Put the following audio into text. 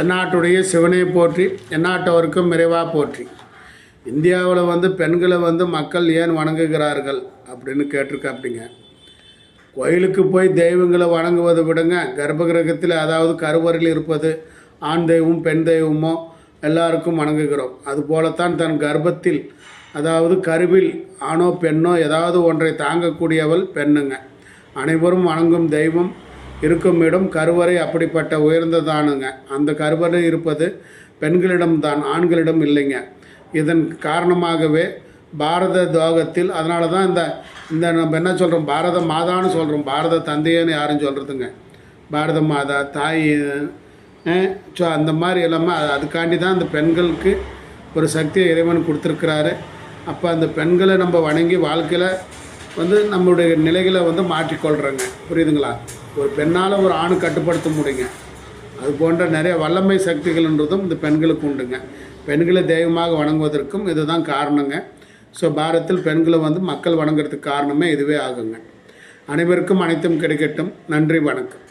தென்னாட்டுடைய சிவனை போற்றி எந்நாட்டவருக்கும் நிறைவாக போற்றி. இந்தியாவில் வந்து பெண்களை வந்து மக்கள் ஏன் வணங்குகிறார்கள் அப்படின்னு கேட்டிருக்காப்பிடிங்க கோயிலுக்கு போய் தெய்வங்களை வணங்குவதை விடுங்க. கர்ப்பகிரகத்தில் அதாவது கருவறையில் இருப்பது ஆண் தெய்வம் பெண் தெய்வமோ எல்லாருக்கும் வணங்குகிறோம். அதுபோலத்தான் தன் கர்ப்பத்தில் அதாவது கருவில் ஆணோ பெண்ணோ ஏதாவது ஒன்றை தாங்கக்கூடியவள் பெண்ணுங்க. அனைவரும் வணங்கும் தெய்வம் இருக்கும் இடம் கருவறை அப்படிப்பட்ட உயர்ந்ததானுங்க. அந்த கருவறை இருப்பது பெண்களிடம்தான் ஆண்களிடம் இல்லைங்க. இதன் காரணமாகவே பாரத துவகத்தில் அதனால தான் இந்த இந்த நம்ம என்ன சொல்கிறோம் பாரத மாதான்னு சொல்கிறோம் பாரத தந்தையன்னு யாரும் சொல்கிறதுங்க பாரத மாதா தாய் ஸோ அந்த மாதிரி எல்லாமே அதுக்காண்டி தான் அந்த பெண்களுக்கு ஒரு சக்தியை இறைவன் கொடுத்துருக்கிறாரு. அப்போ அந்த பெண்களை நம்ம வணங்கி வாழ்க்கையில் வந்து நம்மளுடைய நிலைகளை வந்து மாற்றிக்கொள்கிறோங்க புரியுதுங்களா? ஒரு பெண்ணால் ஒரு ஆணு கட்டுப்படுத்த முடியுங்க. அது போன்ற நிறைய வல்லமை சக்திகள்ன்றதும் இந்த பெண்களுக்கு உண்டுங்க. பெண்களை தெய்வமாக வணங்குவதற்கும் இதுதான் காரணங்க. ஸோ பாரத்தில் பெண்களை வந்து மக்கள் வணங்குறதுக்கு காரணமே இதுவே ஆகுங்க. அனைவருக்கும் அனைத்தும் கிடைக்கட்டும். நன்றி வணக்கம்.